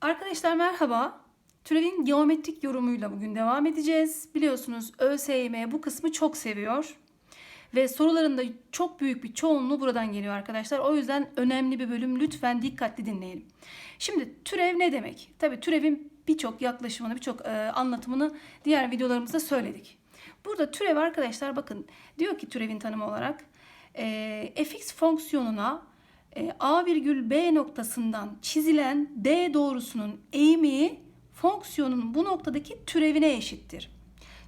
Arkadaşlar merhaba. Türevin geometrik yorumuyla bugün devam edeceğiz. Biliyorsunuz ÖSYM bu kısmı çok seviyor. Ve sorularında çok büyük bir çoğunluğu buradan geliyor arkadaşlar. O yüzden önemli bir bölüm. Lütfen dikkatli dinleyelim. Şimdi türev ne demek? Tabii türevin birçok yaklaşımını, birçok e, anlatımını diğer videolarımızda söyledik. Burada türev arkadaşlar bakın diyor ki türevin tanımı olarak e, fx fonksiyonuna a virgül b noktasından çizilen d doğrusunun eğimi fonksiyonun bu noktadaki türevine eşittir.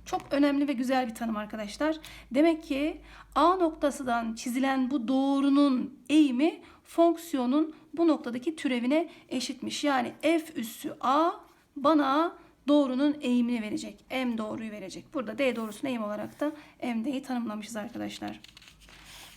Çok önemli ve güzel bir tanım arkadaşlar. Demek ki a noktasından çizilen bu doğrunun eğimi fonksiyonun bu noktadaki türevine eşitmiş. Yani f üssü a bana doğrunun eğimini verecek. M doğruyu verecek. Burada d doğrusunun eğim olarak da m'deyi tanımlamışız arkadaşlar.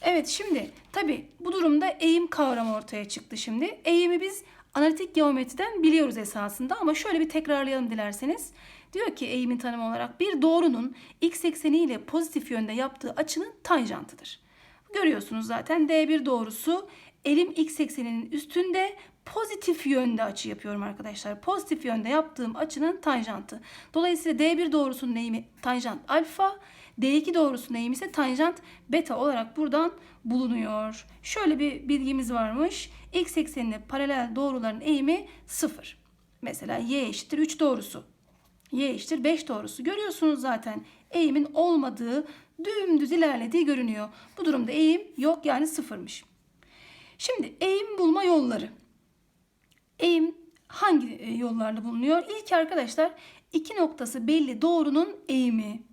Evet şimdi tabi bu durumda eğim kavramı ortaya çıktı şimdi. Eğimi biz analitik geometriden biliyoruz esasında ama şöyle bir tekrarlayalım dilerseniz. Diyor ki eğimin tanımı olarak bir doğrunun x ekseni ile pozitif yönde yaptığı açının tanjantıdır. Görüyorsunuz zaten D1 doğrusu elim x ekseninin üstünde pozitif yönde açı yapıyorum arkadaşlar. Pozitif yönde yaptığım açının tanjantı. Dolayısıyla D1 doğrusunun eğimi tanjant alfa, D2 doğrusunun eğimi ise tanjant beta olarak buradan bulunuyor. Şöyle bir bilgimiz varmış. X eksenine paralel doğruların eğimi 0. Mesela y eşittir 3 doğrusu. Y eşittir 5 doğrusu. Görüyorsunuz zaten eğimin olmadığı dümdüz ilerlediği görünüyor. Bu durumda eğim yok yani sıfırmış. Şimdi eğim bulma yolları. Eğim hangi e, yollarda bulunuyor? İlk arkadaşlar iki noktası belli doğrunun eğimi.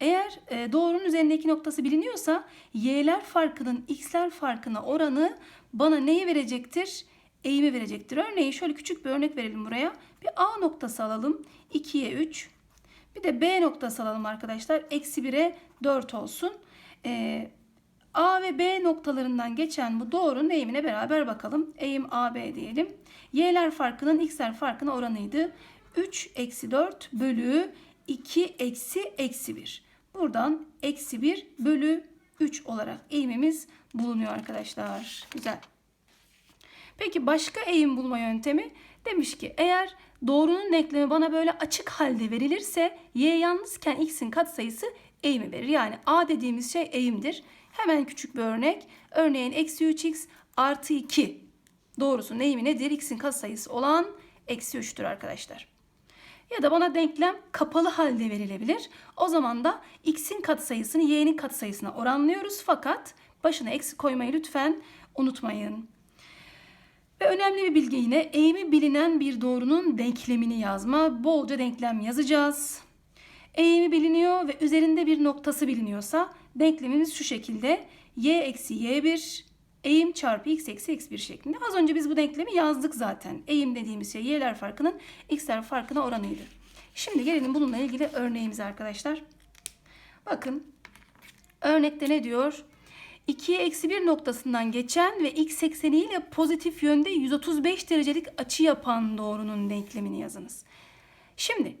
Eğer e, doğrunun üzerinde iki noktası biliniyorsa y'ler farkının x'ler farkına oranı bana neyi verecektir? Eğimi verecektir. Örneğin şöyle küçük bir örnek verelim buraya. Bir A noktası alalım. 2'ye 3. Bir de B noktası alalım arkadaşlar. Eksi 1'e 4 olsun. Ee, A ve B noktalarından geçen bu doğrunun eğimine beraber bakalım. Eğim AB diyelim. Y'ler farkının x'ler farkına oranıydı. 3 eksi 4 bölü 2 eksi eksi 1. Buradan eksi 1 bölü 3 olarak eğimimiz bulunuyor arkadaşlar. Güzel. Peki başka eğim bulma yöntemi? Demiş ki eğer doğrunun denklemi bana böyle açık halde verilirse y yalnızken x'in katsayısı eğimi verir. Yani a dediğimiz şey eğimdir. Hemen küçük bir örnek. Örneğin eksi 3x artı 2 doğrusunun eğimi nedir? x'in katsayısı olan eksi 3'tür arkadaşlar. Ya da bana denklem kapalı halde verilebilir. O zaman da x'in katsayısını y'nin katsayısına oranlıyoruz. Fakat başına eksi koymayı lütfen unutmayın. Ve önemli bir bilgi yine eğimi bilinen bir doğrunun denklemini yazma. Bolca denklem yazacağız. Eğimi biliniyor ve üzerinde bir noktası biliniyorsa denklemimiz şu şekilde. y eksi y1 eğim çarpı x eksi x1 şeklinde. Az önce biz bu denklemi yazdık zaten. Eğim dediğimiz şey y'ler farkının x'ler farkına oranıydı. Şimdi gelelim bununla ilgili örneğimize arkadaşlar. Bakın örnekte ne diyor? 2'ye eksi 1 noktasından geçen ve x ekseniyle pozitif yönde 135 derecelik açı yapan doğrunun denklemini yazınız. Şimdi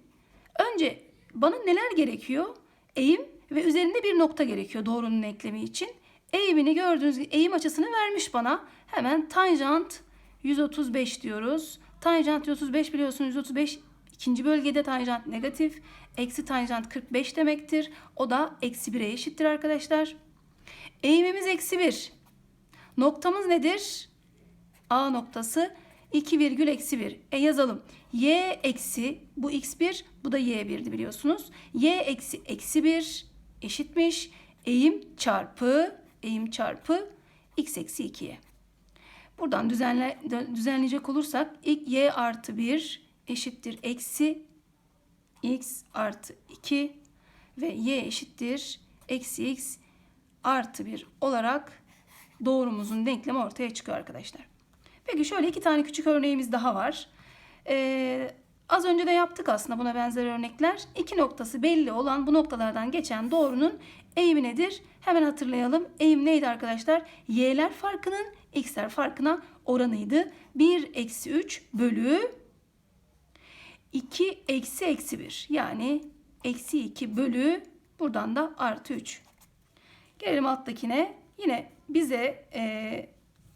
önce bana neler gerekiyor? Eğim ve üzerinde bir nokta gerekiyor doğrunun denklemi için. Eğimini gördüğünüz gibi eğim açısını vermiş bana. Hemen tanjant 135 diyoruz. Tanjant 135 biliyorsunuz 135 ikinci bölgede tanjant negatif. Eksi tanjant 45 demektir. O da eksi 1'e eşittir arkadaşlar. Eğimimiz eksi 1. Noktamız nedir? A noktası 2 virgül eksi 1. E yazalım. Y eksi bu x1 bu da y1'di biliyorsunuz. Y eksi eksi 1 eşitmiş. Eğim çarpı eğim çarpı x eksi 2'ye. Buradan düzenle, düzenleyecek olursak ilk y artı 1 eşittir eksi x artı 2 ve y eşittir eksi x artı 1 olarak doğrumuzun denklemi ortaya çıkıyor arkadaşlar. Peki şöyle iki tane küçük örneğimiz daha var. Ee, az önce de yaptık aslında buna benzer örnekler. İki noktası belli olan bu noktalardan geçen doğrunun eğimi nedir? Hemen hatırlayalım. Eğim neydi arkadaşlar? Y'ler farkının x'ler farkına oranıydı. 1 eksi 3 bölü 2 eksi eksi 1. Yani eksi 2 bölü buradan da artı 3. Gelelim alttakine. Yine bize e,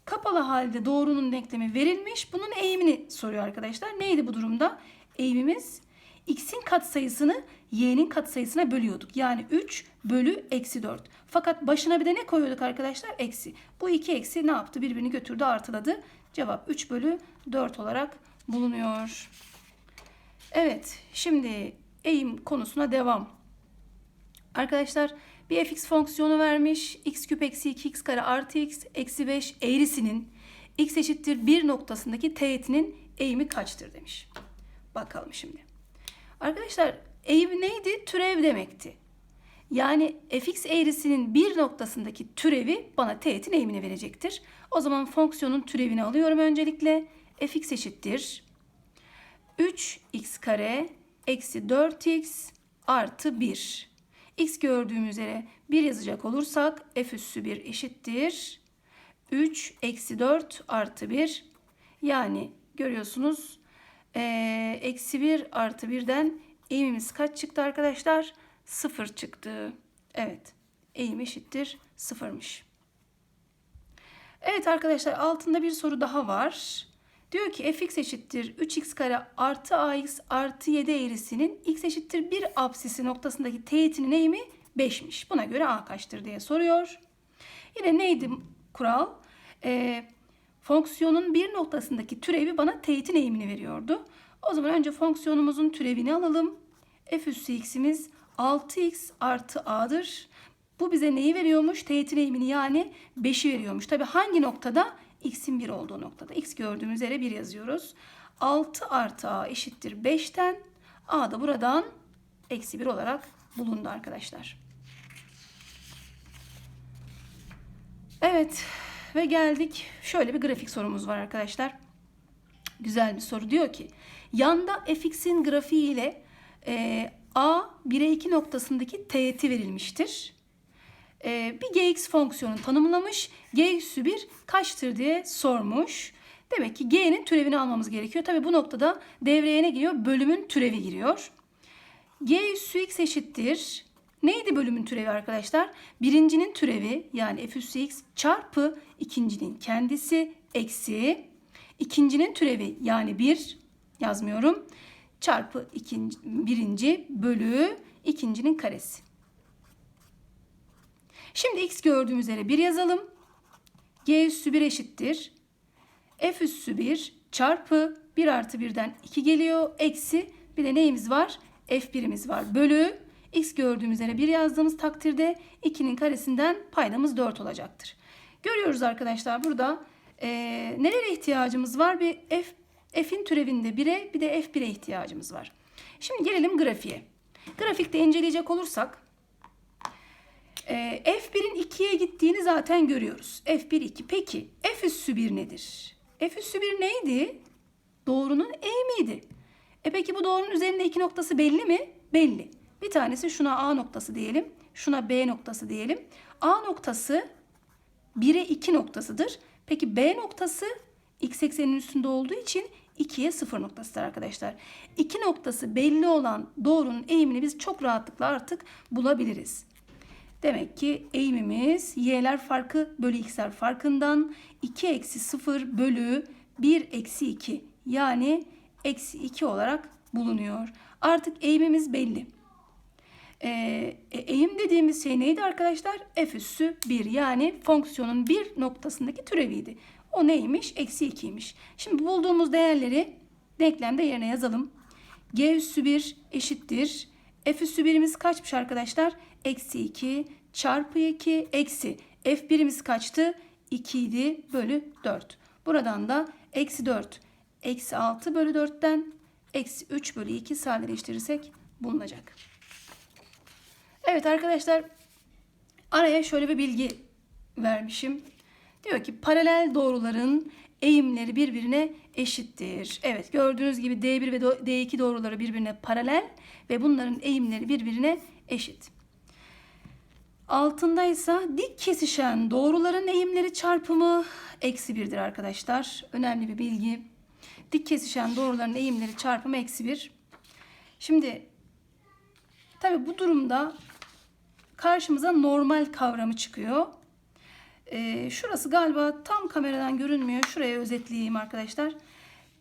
Kapalı halde doğrunun denklemi verilmiş. Bunun eğimini soruyor arkadaşlar. Neydi bu durumda? Eğimimiz x'in katsayısını y'nin katsayısına bölüyorduk. Yani 3 bölü eksi 4. Fakat başına bir de ne koyuyorduk arkadaşlar? Eksi. Bu iki eksi ne yaptı? Birbirini götürdü artıladı. Cevap 3 bölü 4 olarak bulunuyor. Evet şimdi eğim konusuna devam. Arkadaşlar bir fx fonksiyonu vermiş. x küp eksi 2x kare artı x eksi 5 eğrisinin x eşittir 1 noktasındaki teğetinin eğimi kaçtır demiş. Bakalım şimdi. Arkadaşlar eğim neydi? Türev demekti. Yani fx eğrisinin bir noktasındaki türevi bana teğetin eğimini verecektir. O zaman fonksiyonun türevini alıyorum öncelikle. fx eşittir 3x kare eksi 4x artı 1. x gördüğüm üzere 1 yazacak olursak f üssü 1 eşittir. 3 eksi 4 artı 1. Yani görüyorsunuz eksi 1 artı 1'den eğimimiz kaç çıktı arkadaşlar? 0 çıktı. Evet eğim eşittir 0'mış. Evet arkadaşlar altında bir soru daha var. Diyor ki fx eşittir 3x kare artı ax artı 7 eğrisinin x eşittir 1 apsisi noktasındaki teğetinin eğimi 5'miş. Buna göre a kaçtır diye soruyor. Yine neydi kural? Ee, fonksiyonun bir noktasındaki türevi bana teğetin eğimini veriyordu. O zaman önce fonksiyonumuzun türevini alalım. f üssü x'imiz 6x artı a'dır. Bu bize neyi veriyormuş? Teğetin eğimini yani 5'i veriyormuş. Tabi hangi noktada? x'in 1 olduğu noktada. x gördüğümüz yere 1 yazıyoruz. 6 artı a eşittir 5'ten. a da buradan eksi 1 olarak bulundu arkadaşlar. Evet ve geldik. Şöyle bir grafik sorumuz var arkadaşlar. Güzel bir soru. Diyor ki yanda fx'in grafiği ile e, a 1'e 2 noktasındaki teğeti verilmiştir. E, bir gx fonksiyonu tanımlamış. g üssü 1 kaçtır diye sormuş. Demek ki g'nin türevini almamız gerekiyor. Tabi bu noktada devreye ne giriyor? Bölümün türevi giriyor. g üssü x eşittir. Neydi bölümün türevi arkadaşlar? Birincinin türevi yani f üssü x çarpı ikincinin kendisi eksi ikincinin türevi yani 1 yazmıyorum çarpı ikinci, birinci bölü ikincinin karesi. Şimdi x gördüğüm üzere 1 yazalım. g üssü 1 eşittir. f üssü 1 çarpı 1 artı 1'den 2 geliyor. Eksi bir de neyimiz var? f1'imiz var. Bölü x gördüğüm üzere 1 yazdığımız takdirde 2'nin karesinden paydamız 4 olacaktır. Görüyoruz arkadaşlar burada e, nelere ihtiyacımız var? Bir f f'in türevinde 1'e bir de f1'e ihtiyacımız var. Şimdi gelelim grafiğe. Grafikte inceleyecek olursak e, f1'in 2'ye gittiğini zaten görüyoruz. f1 2. Peki f üssü 1 nedir? f üssü 1 neydi? Doğrunun eğimiydi. E peki bu doğrunun üzerinde iki noktası belli mi? Belli. Bir tanesi şuna A noktası diyelim. Şuna B noktası diyelim. A noktası 1'e 2 noktasıdır. Peki B noktası x eksenin üstünde olduğu için 2'ye 0 noktasıdır arkadaşlar. 2 noktası belli olan doğrunun eğimini biz çok rahatlıkla artık bulabiliriz. Demek ki eğimimiz y'ler farkı bölü x'ler farkından 2 eksi 0 bölü 1 eksi 2 yani eksi 2 olarak bulunuyor. Artık eğimimiz belli. Ee, eğim dediğimiz şey neydi arkadaşlar? F üssü 1 yani fonksiyonun bir noktasındaki türeviydi. O neymiş? Eksi 2'ymiş. Şimdi bulduğumuz değerleri denklemde yerine yazalım. G üssü 1 eşittir. F üssü 1'imiz kaçmış arkadaşlar? Eksi 2 çarpı 2 eksi. F birimiz kaçtı? 2 idi bölü 4. Buradan da eksi 4 eksi 6 bölü 4'ten eksi 3 bölü 2 sadeleştirirsek bulunacak. Evet arkadaşlar araya şöyle bir bilgi vermişim. Diyor ki paralel doğruların eğimleri birbirine eşittir. Evet gördüğünüz gibi D1 ve D2 doğruları birbirine paralel ve bunların eğimleri birbirine eşit. Altında ise dik kesişen doğruların eğimleri çarpımı eksi birdir arkadaşlar. Önemli bir bilgi. Dik kesişen doğruların eğimleri çarpımı eksi bir. Şimdi tabi bu durumda karşımıza normal kavramı çıkıyor. Ee, şurası galiba tam kameradan görünmüyor. Şuraya özetleyeyim arkadaşlar.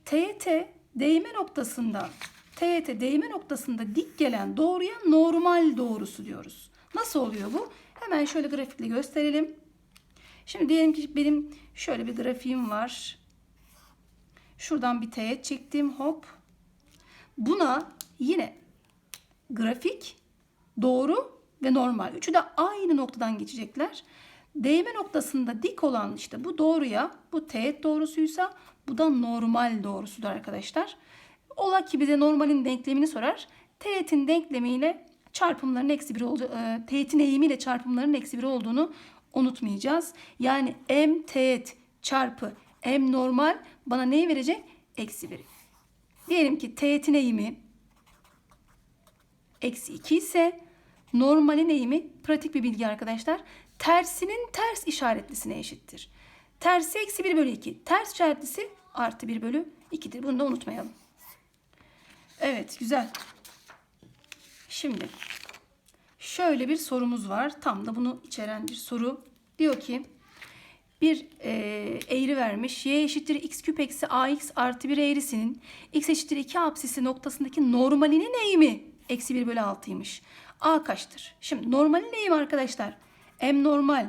TYT değme noktasında TYT değme noktasında dik gelen doğruya normal doğrusu diyoruz. Nasıl oluyor bu? Hemen şöyle grafikle gösterelim. Şimdi diyelim ki benim şöyle bir grafiğim var. Şuradan bir teğet çektim. Hop. Buna yine grafik, doğru ve normal. Üçü de aynı noktadan geçecekler. Değme noktasında dik olan işte bu doğruya, bu teğet doğrusuysa bu da normal doğrusudur arkadaşlar. Ola ki bize normalin denklemini sorar. Teğetin denklemiyle çarpımların eksi 1 olacak, teğetin eğimiyle çarpımların eksi 1 olduğunu unutmayacağız. Yani m teğet çarpı m normal bana neyi verecek? Eksi 1'i. Diyelim ki teğetin eğimi eksi 2 ise normalin eğimi pratik bir bilgi arkadaşlar. Tersinin ters işaretlisine eşittir. Tersi eksi 1 bölü 2. Ters işaretlisi artı 1 bölü 2'dir. Bunu da unutmayalım. Evet güzel. Şimdi şöyle bir sorumuz var. Tam da bunu içeren bir soru. Diyor ki bir e, eğri vermiş. Y eşittir x küp eksi ax artı bir eğrisinin x eşittir 2 apsisi noktasındaki normalinin eğimi eksi 1 bölü 6'ymış. A kaçtır? Şimdi normalin eğimi arkadaşlar m normal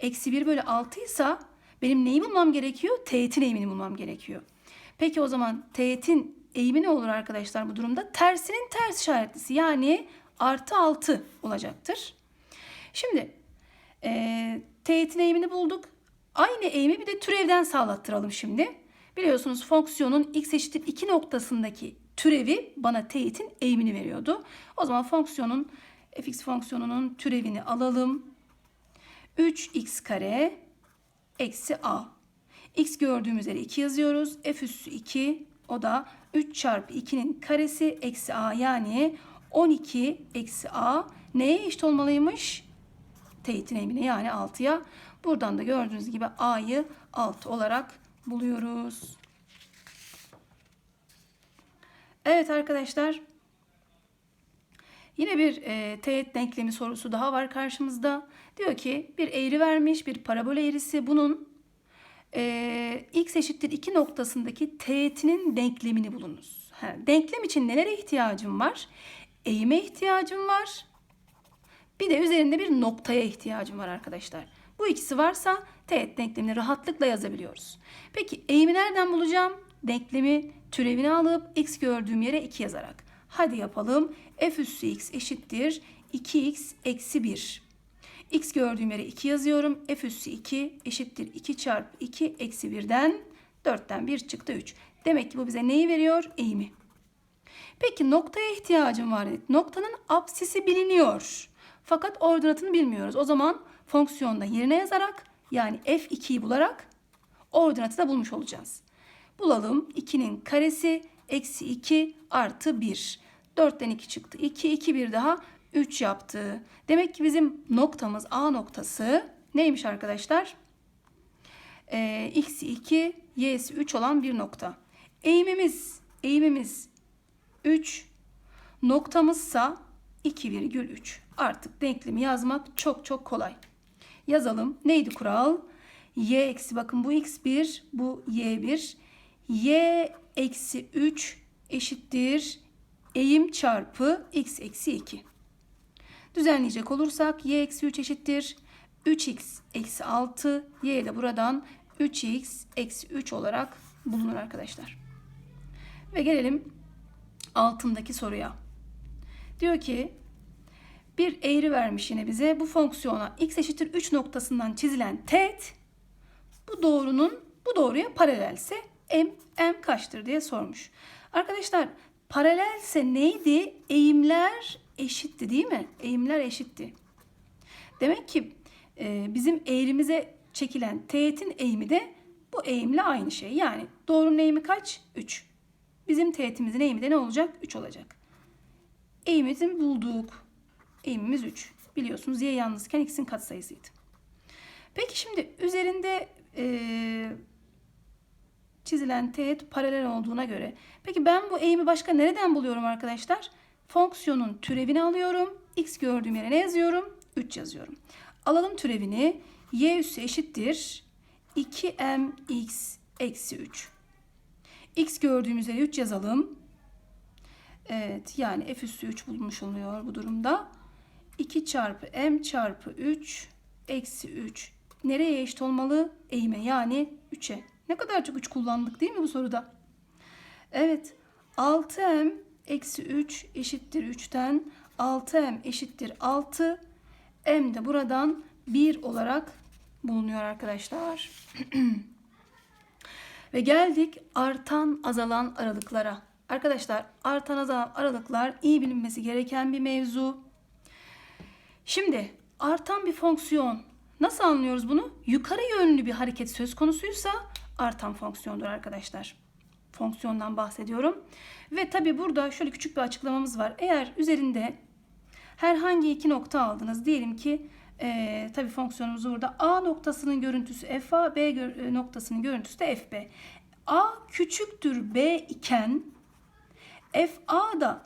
eksi 1 bölü 6 ise benim neyi bulmam gerekiyor? Teğetin eğimini bulmam gerekiyor. Peki o zaman teğetin eğimi ne olur arkadaşlar bu durumda? Tersinin ters işaretlisi yani artı 6 olacaktır. Şimdi e, teğetin eğimini bulduk. Aynı eğimi bir de türevden sağlattıralım şimdi. Biliyorsunuz fonksiyonun x eşittir 2 noktasındaki türevi bana teğetin eğimini veriyordu. O zaman fonksiyonun fx fonksiyonunun türevini alalım. 3x kare eksi a. x gördüğümüz yere 2 yazıyoruz. f üssü 2 o da 3 çarpı 2'nin karesi eksi a yani 12 eksi a neye eşit olmalıymış? Teğetin eğimine yani 6'ya. Buradan da gördüğünüz gibi a'yı 6 olarak buluyoruz. Evet arkadaşlar. Yine bir e, teğet denklemi sorusu daha var karşımızda. Diyor ki bir eğri vermiş bir parabol eğrisi bunun e, x eşittir 2 noktasındaki teğetinin denklemini bulunuz. Ha, denklem için nelere ihtiyacım var? Eğime ihtiyacım var. Bir de üzerinde bir noktaya ihtiyacım var arkadaşlar. Bu ikisi varsa teğet denklemini rahatlıkla yazabiliyoruz. Peki eğimi nereden bulacağım? Denklemi türevini alıp x gördüğüm yere 2 yazarak. Hadi yapalım. f üssü x eşittir 2x eksi 1. x gördüğüm yere 2 yazıyorum. f üssü 2 eşittir 2 çarpı 2 eksi 1'den 4'ten 1 çıktı 3. Demek ki bu bize neyi veriyor? Eğimi. Peki noktaya ihtiyacım var. Noktanın apsisi biliniyor. Fakat ordinatını bilmiyoruz. O zaman fonksiyonda yerine yazarak yani f2'yi bularak ordinatı da bulmuş olacağız. Bulalım. 2'nin karesi eksi 2 artı 1. 4'ten 2 çıktı. 2, 2 bir daha 3 yaptı. Demek ki bizim noktamız A noktası neymiş arkadaşlar? Ee, x'i 2, y'si 3 olan bir nokta. Eğimimiz, eğimimiz 3, noktamızsa 2,3. Artık denklemi yazmak çok çok kolay. Yazalım. Neydi kural? y eksi bakın bu x1, bu y1. Y eksi 3 eşittir eğim çarpı x eksi 2. Düzenleyecek olursak y eksi 3 eşittir 3x eksi 6. y de buradan 3x eksi 3 olarak bulunur arkadaşlar. Ve gelelim altındaki soruya. Diyor ki bir eğri vermiş yine bize. Bu fonksiyona x eşittir 3 noktasından çizilen teğet bu doğrunun bu doğruya paralelse m, m kaçtır diye sormuş. Arkadaşlar paralelse neydi? Eğimler eşitti değil mi? Eğimler eşitti. Demek ki e, bizim eğrimize çekilen teğetin eğimi de bu eğimle aynı şey. Yani doğrunun eğimi kaç? 3. Bizim teğetimizin eğimi de ne olacak? 3 olacak. Eğimimizi bulduk. Eğimimiz 3. Biliyorsunuz y yalnızken x'in katsayısıydı. Peki şimdi üzerinde e, çizilen teğet paralel olduğuna göre. Peki ben bu eğimi başka nereden buluyorum arkadaşlar? Fonksiyonun türevini alıyorum. X gördüğüm yere ne yazıyorum? 3 yazıyorum. Alalım türevini. y üssü eşittir 2mx eksi 3. x gördüğümüz yere 3 yazalım. Evet yani f üssü 3 bulmuş oluyor bu durumda. 2 çarpı m çarpı 3 eksi 3. Nereye eşit olmalı? Eğime yani 3'e. Ne kadar çok 3 kullandık değil mi bu soruda? Evet 6m eksi 3 eşittir 3'ten 6m eşittir 6. m de buradan 1 olarak bulunuyor arkadaşlar. Ve geldik artan azalan aralıklara. Arkadaşlar artan azalan aralıklar iyi bilinmesi gereken bir mevzu. Şimdi artan bir fonksiyon nasıl anlıyoruz bunu? Yukarı yönlü bir hareket söz konusuysa artan fonksiyondur arkadaşlar. Fonksiyondan bahsediyorum. Ve tabi burada şöyle küçük bir açıklamamız var. Eğer üzerinde herhangi iki nokta aldınız. Diyelim ki e, tabi fonksiyonumuz burada A noktasının görüntüsü FA, B e, noktasının görüntüsü de FB. A küçüktür B iken FA da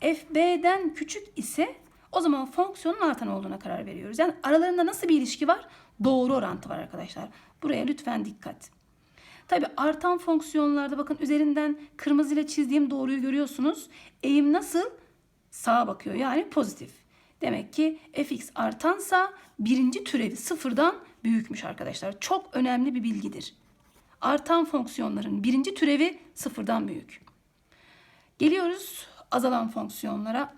FB'den küçük ise o zaman fonksiyonun artan olduğuna karar veriyoruz. Yani aralarında nasıl bir ilişki var? Doğru orantı var arkadaşlar. Buraya lütfen dikkat. Tabi artan fonksiyonlarda bakın üzerinden kırmızı ile çizdiğim doğruyu görüyorsunuz. Eğim nasıl? Sağa bakıyor yani pozitif. Demek ki fx artansa birinci türevi sıfırdan büyükmüş arkadaşlar. Çok önemli bir bilgidir. Artan fonksiyonların birinci türevi sıfırdan büyük. Geliyoruz azalan fonksiyonlara.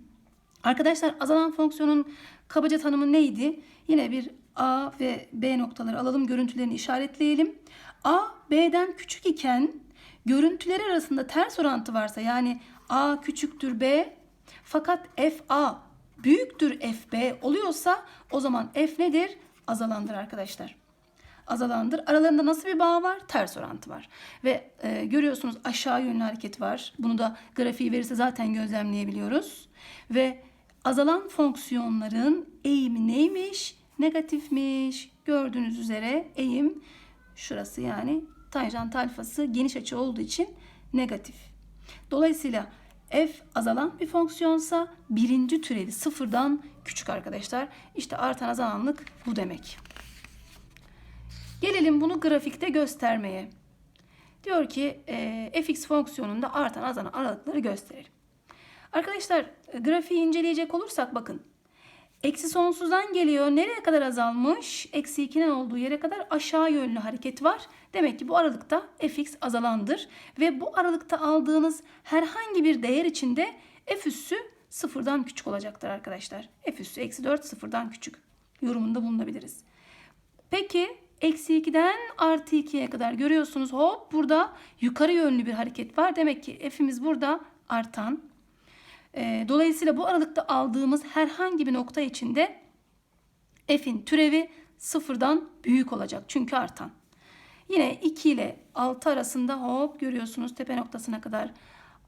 Arkadaşlar azalan fonksiyonun kabaca tanımı neydi? Yine bir A ve B noktaları alalım, görüntülerini işaretleyelim. A, B'den küçük iken görüntüler arasında ters orantı varsa yani A küçüktür B fakat FA büyüktür FB oluyorsa o zaman F nedir? Azalandır arkadaşlar. Azalandır. Aralarında nasıl bir bağ var? Ters orantı var. Ve e, görüyorsunuz aşağı yönlü hareket var. Bunu da grafiği verirse zaten gözlemleyebiliyoruz. Ve azalan fonksiyonların eğimi neymiş? Negatifmiş. Gördüğünüz üzere eğim şurası yani tanjant alfası geniş açı olduğu için negatif. Dolayısıyla f azalan bir fonksiyonsa birinci türevi sıfırdan küçük arkadaşlar. İşte artan azalanlık bu demek. Gelelim bunu grafikte göstermeye. Diyor ki e, fx fonksiyonunda artan azalan aralıkları gösterelim. Arkadaşlar e, grafiği inceleyecek olursak bakın. Eksi sonsuzdan geliyor. Nereye kadar azalmış? Eksi 2'nin olduğu yere kadar aşağı yönlü hareket var. Demek ki bu aralıkta fx azalandır. Ve bu aralıkta aldığınız herhangi bir değer içinde f üssü sıfırdan küçük olacaktır arkadaşlar. f üssü eksi 4 sıfırdan küçük. Yorumunda bulunabiliriz. Peki eksi 2'den artı 2'ye kadar görüyorsunuz. Hop burada yukarı yönlü bir hareket var. Demek ki f'imiz burada artan. E, dolayısıyla bu aralıkta aldığımız herhangi bir nokta içinde f'in türevi sıfırdan büyük olacak. Çünkü artan. Yine 2 ile 6 arasında hop görüyorsunuz tepe noktasına kadar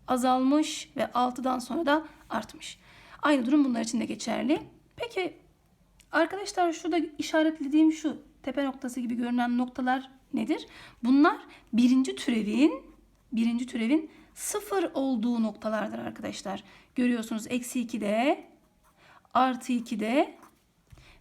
azalmış ve 6'dan sonra da artmış. Aynı durum bunlar için de geçerli. Peki arkadaşlar şurada işaretlediğim şu tepe noktası gibi görünen noktalar nedir? Bunlar birinci türevin birinci türevin sıfır olduğu noktalardır arkadaşlar. Görüyorsunuz eksi 2'de artı 2'de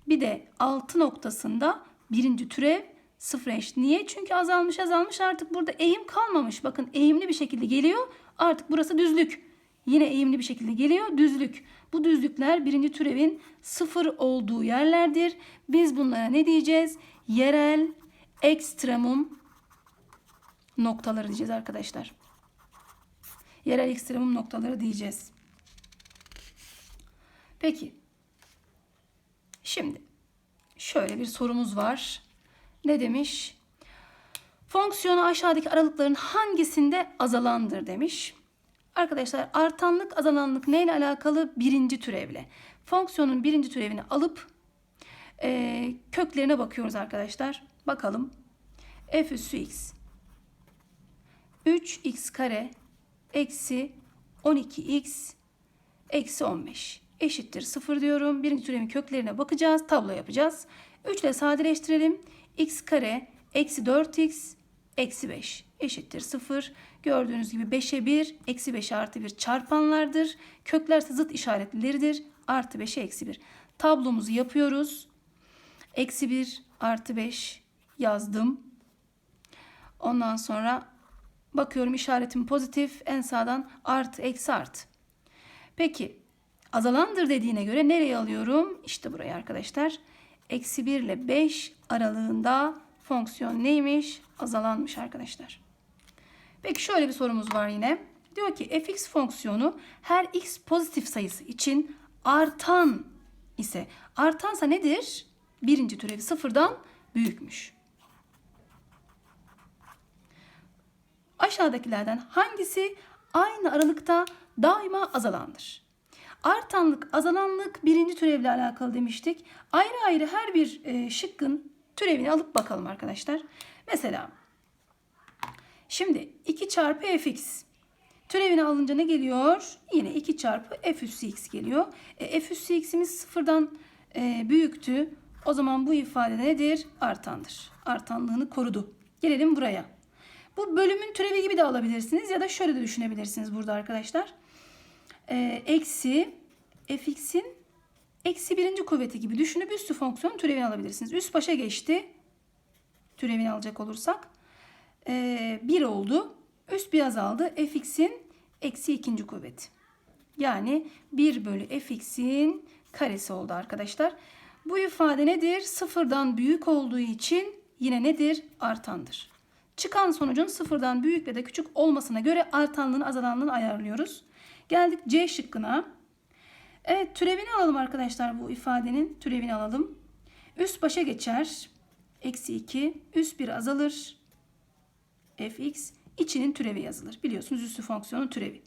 bir de 6 noktasında birinci türev sıfır eşit. Niye? Çünkü azalmış azalmış artık burada eğim kalmamış. Bakın eğimli bir şekilde geliyor. Artık burası düzlük. Yine eğimli bir şekilde geliyor. Düzlük. Bu düzlükler birinci türevin sıfır olduğu yerlerdir. Biz bunlara ne diyeceğiz? Yerel ekstremum noktaları diyeceğiz arkadaşlar. Yerel ekstremum noktaları diyeceğiz. Peki. Şimdi şöyle bir sorumuz var. Ne demiş? Fonksiyonu aşağıdaki aralıkların hangisinde azalandır demiş. Arkadaşlar artanlık azalanlık neyle alakalı? Birinci türevle. Fonksiyonun birinci türevini alıp e, köklerine bakıyoruz arkadaşlar. Bakalım. f üssü x. 3x kare eksi 12x eksi 15 eşittir 0 diyorum. Birinci türevin köklerine bakacağız. Tablo yapacağız. 3 ile sadeleştirelim. x kare eksi 4x eksi 5 eşittir 0. Gördüğünüz gibi 5'e 1 eksi 5 artı 1 çarpanlardır. Kökler ise zıt işaretlileridir. Artı 5'e eksi 1. Tablomuzu yapıyoruz. Eksi 1 artı 5 yazdım. Ondan sonra bakıyorum işaretim pozitif. En sağdan artı eksi artı. Peki azalandır dediğine göre nereye alıyorum? İşte buraya arkadaşlar. Eksi 1 ile 5 aralığında fonksiyon neymiş? Azalanmış arkadaşlar. Peki şöyle bir sorumuz var yine. Diyor ki fx fonksiyonu her x pozitif sayısı için artan ise artansa nedir? Birinci türevi sıfırdan büyükmüş. Aşağıdakilerden hangisi aynı aralıkta daima azalandır? Artanlık, azalanlık birinci türevle alakalı demiştik. Ayrı ayrı her bir e, şıkkın türevini alıp bakalım arkadaşlar. Mesela şimdi 2 çarpı fx türevini alınca ne geliyor? Yine 2 çarpı f üssü x geliyor. E, f üssü x'imiz sıfırdan e, büyüktü. O zaman bu ifade nedir? Artandır. Artanlığını korudu. Gelelim buraya. Bu bölümün türevi gibi de alabilirsiniz ya da şöyle de düşünebilirsiniz burada arkadaşlar. Ee, eksi fx'in eksi birinci kuvveti gibi düşünüp üstü fonksiyon türevini alabilirsiniz. Üst başa geçti. Türevini alacak olursak. Ee, 1 oldu. Üst bir azaldı. fx'in eksi ikinci kuvveti. Yani 1 bölü fx'in karesi oldu arkadaşlar. Bu ifade nedir? Sıfırdan büyük olduğu için yine nedir? Artandır. Çıkan sonucun sıfırdan büyük ve de küçük olmasına göre artanlığını azalanlığını ayarlıyoruz. Geldik C şıkkına. Evet türevini alalım arkadaşlar bu ifadenin türevini alalım. Üst başa geçer. Eksi 2. Üst 1 azalır. fx içinin türevi yazılır. Biliyorsunuz üstü fonksiyonun türevi.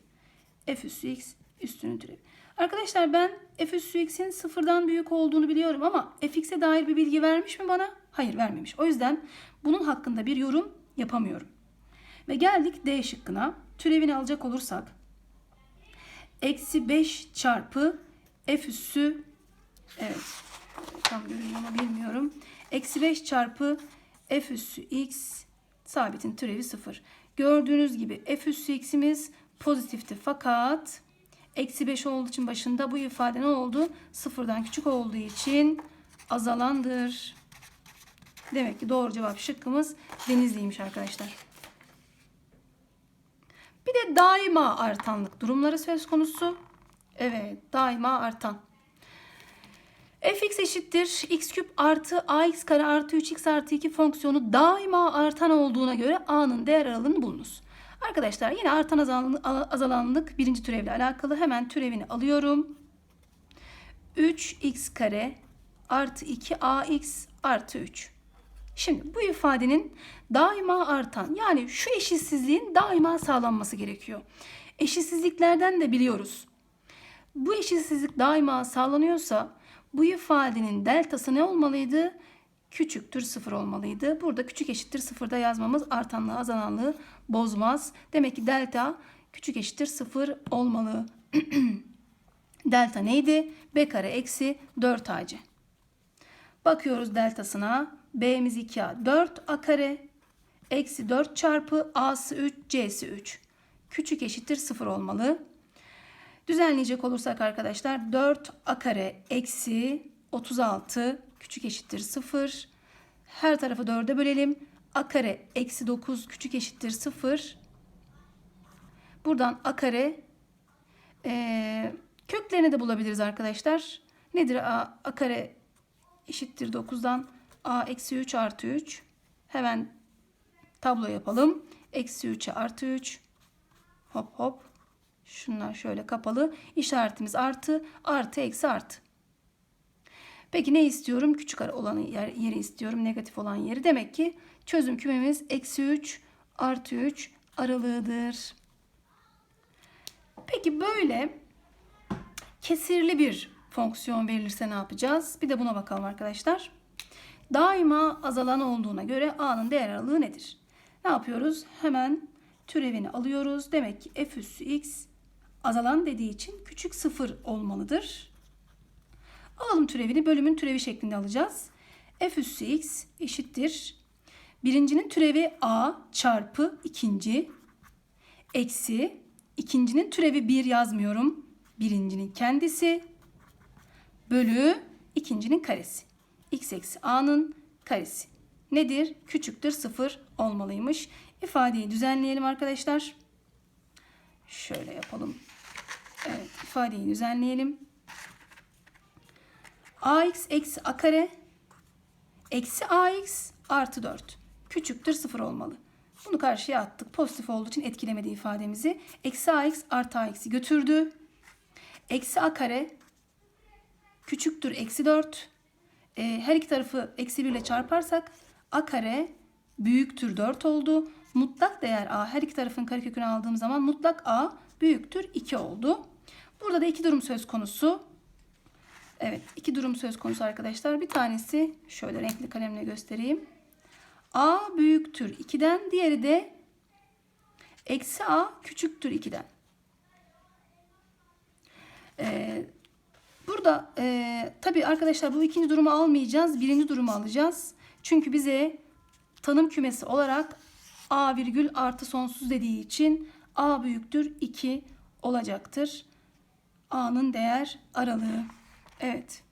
f üssü x üstünün türevi. Arkadaşlar ben f üssü x'in sıfırdan büyük olduğunu biliyorum ama fx'e dair bir bilgi vermiş mi bana? Hayır vermemiş. O yüzden bunun hakkında bir yorum yapamıyorum. Ve geldik D şıkkına. Türevini alacak olursak eksi 5 çarpı f üssü evet tam görünüyor ama bilmiyorum. Eksi 5 çarpı f üssü x sabitin türevi 0. Gördüğünüz gibi f üssü x'imiz pozitifti fakat eksi 5 olduğu için başında bu ifade ne oldu? Sıfırdan küçük olduğu için azalandır. Demek ki doğru cevap şıkkımız Denizli'ymiş arkadaşlar. Bir de daima artanlık durumları söz konusu. Evet daima artan. fx eşittir x küp artı ax kare artı 3x artı 2 fonksiyonu daima artan olduğuna göre a'nın değer aralığını bulunuz. Arkadaşlar yine artan azalanlık, birinci türevle alakalı hemen türevini alıyorum. 3x kare artı 2ax artı 3. Şimdi bu ifadenin daima artan yani şu eşitsizliğin daima sağlanması gerekiyor. Eşitsizliklerden de biliyoruz. Bu eşitsizlik daima sağlanıyorsa bu ifadenin deltası ne olmalıydı? Küçüktür sıfır olmalıydı. Burada küçük eşittir sıfırda yazmamız artanlığı azalanlığı bozmaz. Demek ki delta küçük eşittir sıfır olmalı. delta neydi? B kare eksi 4 ac. Bakıyoruz deltasına. B'miz 2A 4A kare. Eksi 4 çarpı A'sı 3 C'si 3. Küçük eşittir 0 olmalı. Düzenleyecek olursak arkadaşlar 4A kare eksi 36 küçük eşittir 0. Her tarafı 4'e bölelim. A kare eksi 9 küçük eşittir 0. Buradan A kare e, köklerini de bulabiliriz arkadaşlar. Nedir A, A kare eşittir 9'dan a eksi 3 artı 3. Hemen tablo yapalım. Eksi 3'e artı 3. Hop hop. Şunlar şöyle kapalı. İşaretimiz artı. Artı eksi artı. Peki ne istiyorum? Küçük olan yer, yeri istiyorum. Negatif olan yeri. Demek ki çözüm kümemiz eksi 3 artı 3 aralığıdır. Peki böyle kesirli bir fonksiyon verilirse ne yapacağız? Bir de buna bakalım arkadaşlar. Daima azalan olduğuna göre a'nın değer aralığı nedir? Ne yapıyoruz? Hemen türevini alıyoruz. Demek ki f üssü x azalan dediği için küçük sıfır olmalıdır. Alalım türevini bölümün türevi şeklinde alacağız. f üssü x eşittir. Birincinin türevi a çarpı ikinci eksi ikincinin türevi 1 yazmıyorum. Birincinin kendisi bölü ikincinin karesi. X eksi a'nın karesi. Nedir? Küçüktür 0 olmalıymış. İfadeyi düzenleyelim arkadaşlar. Şöyle yapalım. Evet ifadeyi düzenleyelim. ax eksi a kare eksi ax artı 4 küçüktür 0 olmalı. Bunu karşıya attık. Pozitif olduğu için etkilemedi ifademizi. Eksi ax artı ax'i götürdü. Eksi a kare küçüktür eksi 4. Ee, her iki tarafı eksi 1 ile çarparsak a kare büyüktür 4 oldu. Mutlak değer a her iki tarafın karekökünü aldığım zaman mutlak a büyüktür 2 oldu. Burada da iki durum söz konusu. Evet iki durum söz konusu arkadaşlar. Bir tanesi şöyle renkli kalemle göstereyim. A büyüktür 2'den diğeri de eksi A küçüktür 2'den. Ee, burada e, tabi arkadaşlar bu ikinci durumu almayacağız. Birinci durumu alacağız. Çünkü bize tanım kümesi olarak A virgül artı sonsuz dediği için A büyüktür 2 olacaktır. A'nın değer aralığı. Evet.